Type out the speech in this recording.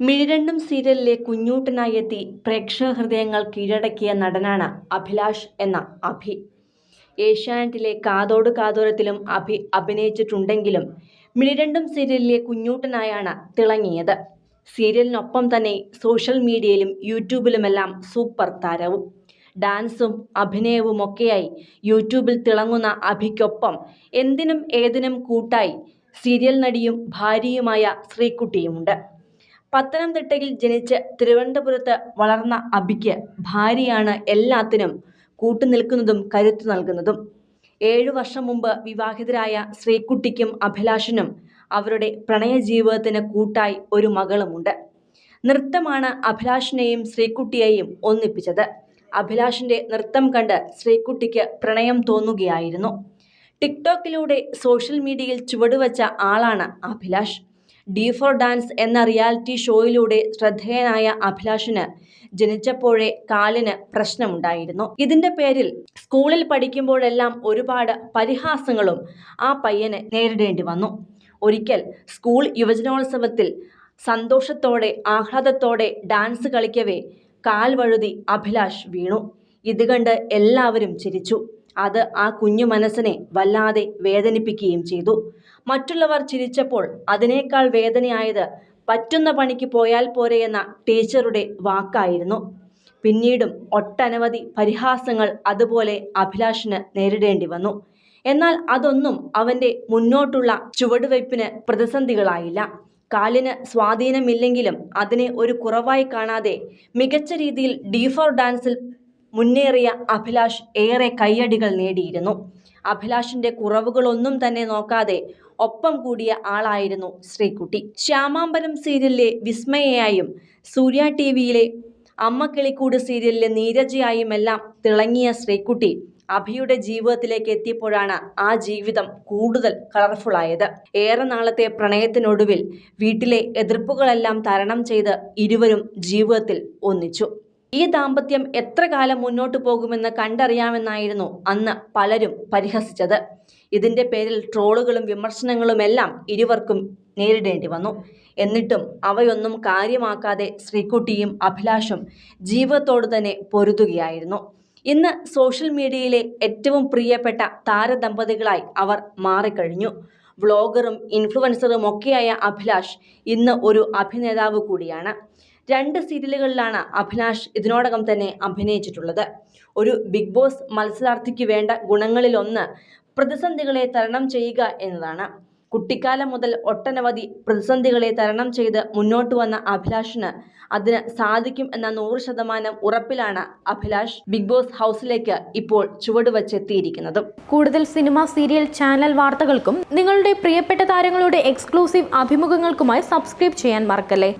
മിഴിരണ്ടും സീരിയലിലെ കുഞ്ഞൂട്ടനായി എത്തി പ്രേക്ഷക ഹൃദയങ്ങൾ കീഴടക്കിയ നടനാണ് അഭിലാഷ് എന്ന അഭി. ഏഷ്യാനെറ്റിലെ കാതോട് കാതോരത്തിലും അഭി അഭിനയിച്ചിട്ടുണ്ടെങ്കിലും മിഴിരണ്ടും സീരിയലിലെ കുഞ്ഞൂട്ടനായാണ് തിളങ്ങിയത്. സീരിയലിനൊപ്പം തന്നെ സോഷ്യൽ മീഡിയയിലും യൂട്യൂബിലുമെല്ലാം സൂപ്പർ താരവും. ഡാൻസും അഭിനയവും ഒക്കെയായി യൂട്യൂബിൽ തിളങ്ങുന്ന അഭിക്കൊപ്പം എന്തിനും ഏതിനും കൂട്ടായി സീരിയൽ നടിയും ഭാര്യയുമായ ശ്രീകുട്ടിയുമുണ്ട്. പത്തനംതിട്ടയിൽ ജനിച്ച് തിരുവനന്തപുരത്ത് വളർന്ന അബിക്ക് ഭാര്യയാണ് എല്ലാത്തിനും കൂട്ടുനിൽക്കുന്നതും കരുത്തു നൽകുന്നതും. ഏഴു വർഷം മുമ്പ് വിവാഹിതരായ ശ്രീകുട്ടിക്കും അഭിലാഷനും അവരുടെ പ്രണയ ജീവിതത്തിന് കൂട്ടായി ഒരു മകളുമുണ്ട്. നൃത്തമാണ് അഭിലാഷിനെയും ശ്രീകുട്ടിയെയും ഒന്നിപ്പിച്ചത്. അഭിലാഷിന്റെ നൃത്തം കണ്ട് ശ്രീകുട്ടിക്ക് പ്രണയം തോന്നുകയായിരുന്നു. ടിക്ടോക്കിലൂടെ സോഷ്യൽ മീഡിയയിൽ ചുവടുവച്ച ആളാണ് അഭിലാഷ്. ഡി ഫോർ ഡാൻസ് എന്ന റിയാലിറ്റി ഷോയിലൂടെ ശ്രദ്ധേയനായ അഭിലാഷിന് ജനിച്ചപ്പോഴേ കാലിന് പ്രശ്നമുണ്ടായിരുന്നു. ഇതിന്റെ പേരിൽ സ്കൂളിൽ പഠിക്കുമ്പോഴെല്ലാം ഒരുപാട് പരിഹാസങ്ങളും ആ പയ്യനെ നേരിടേണ്ടി വന്നു. ഒരിക്കൽ സ്കൂൾ യുവജനോത്സവത്തിൽ സന്തോഷത്തോടെ ആഹ്ലാദത്തോടെ ഡാൻസ് കളിക്കവേ കാൽ വഴുതി അഭിലാഷ് വീണു. ഇത് കണ്ട് എല്ലാവരും ചിരിച്ചു. അത് ആ കുഞ്ഞു മനസ്സിനെ വല്ലാതെ വേദനിപ്പിക്കുകയും ചെയ്തു. മറ്റുള്ളവർ ചിരിച്ചപ്പോൾ അതിനേക്കാൾ വേദനയായത് പറ്റുന്ന പണിക്ക് പോയാൽ പോരെ എന്ന ടീച്ചറുടെ വാക്കായിരുന്നു. പിന്നീടും ഒട്ടനവധി പരിഹാസങ്ങൾ അതുപോലെ അഭിലാഷിന് നേരിടേണ്ടി വന്നു. എന്നാൽ അതൊന്നും അവന്റെ മുന്നോട്ടുള്ള ചുവടുവയ്പ്പിന് പ്രതിസന്ധികളായില്ല. കാലിന് സ്വാധീനമില്ലെങ്കിലും അതിനെ ഒരു കുറവായി കാണാതെ മികച്ച രീതിയിൽ ഡി ഫോർ ഡാൻസിൽ മുന്നേറിയ അഭിലാഷ് ഏറെ കയ്യടികൾ നേടിയിരുന്നു. അഭിലാഷിന്റെ കുറവുകളൊന്നും തന്നെ നോക്കാതെ ഒപ്പം കൂടിയ ആളായിരുന്നു ശ്രീകുട്ടി. ശ്യാമാംബരം സീരിയലിലെ വിസ്മയയായും സൂര്യ ടി വിയിലെ അമ്മ കിളിക്കൂട് സീരിയലിലെ നീരജയായുമെല്ലാം തിളങ്ങിയ ശ്രീകുട്ടി അഭിയുടെ ജീവിതത്തിലേക്ക് എത്തിയപ്പോഴാണ് ആ ജീവിതം കൂടുതൽ കളർഫുള്ളായത് ഏറെ നാളത്തെ പ്രണയത്തിനൊടുവിൽ വീട്ടിലെ എതിർപ്പുകളെല്ലാം തരണം ചെയ്ത് ഇരുവരും ജീവിതത്തിൽ ഒന്നിച്ചു. ഈ ദാമ്പത്യം എത്ര കാലം മുന്നോട്ടു പോകുമെന്ന് കണ്ടറിയാമെന്നായിരുന്നു അന്ന് പലരും പരിഹസിച്ചത്. ഇതിന്റെ പേരിൽ ട്രോളുകളും വിമർശനങ്ങളുമെല്ലാം ഇരുവർക്കും നേരിടേണ്ടി വന്നു. എന്നിട്ടും അവയൊന്നും കാര്യമാക്കാതെ ശ്രീക്കുട്ടിയും അഭിലാഷും ജീവിതത്തോട് തന്നെ പൊരുതുകയായിരുന്നു. ഇന്ന് സോഷ്യൽ മീഡിയയിലെ ഏറ്റവും പ്രിയപ്പെട്ട താരദമ്പതികളായി അവർ മാറിക്കഴിഞ്ഞു. വ്ളോഗറും ഇൻഫ്ലുവൻസറും ഒക്കെയായ അഭിലാഷ് ഇന്ന് ഒരു അഭിനേതാവ് കൂടിയാണ്. രണ്ട് സീരിയലുകളിലാണ് അഭിലാഷ് ഇതിനോടകം തന്നെ അഭിനയിച്ചിട്ടുള്ളത്. ഒരു ബിഗ് ബോസ് മത്സരാർത്ഥിക്ക് വേണ്ട ഗുണങ്ങളിലൊന്ന് പ്രതിസന്ധികളെ തരണം ചെയ്യുക എന്നതാണ്. കുട്ടിക്കാലം മുതൽ ഒട്ടനവധി പ്രതിസന്ധികളെ തരണം ചെയ്ത് മുന്നോട്ട് വന്ന അഭിലാഷിന് അതിന് സാധിക്കും എന്ന നൂറ് ശതമാനം ഉറപ്പിലാണ് അഭിലാഷ് ബിഗ് ബോസ് ഹൗസിലേക്ക് ഇപ്പോൾ ചുവടുവച്ചെത്തിയിരിക്കുന്നതും. കൂടുതൽ സിനിമ സീരിയൽ ചാനൽ വാർത്തകൾക്കും നിങ്ങളുടെ പ്രിയപ്പെട്ട താരങ്ങളുടെ എക്സ്ക്ലൂസീവ് അഭിമുഖങ്ങൾക്കുമായി സബ്സ്ക്രൈബ് ചെയ്യാൻ മറക്കല്ലേ?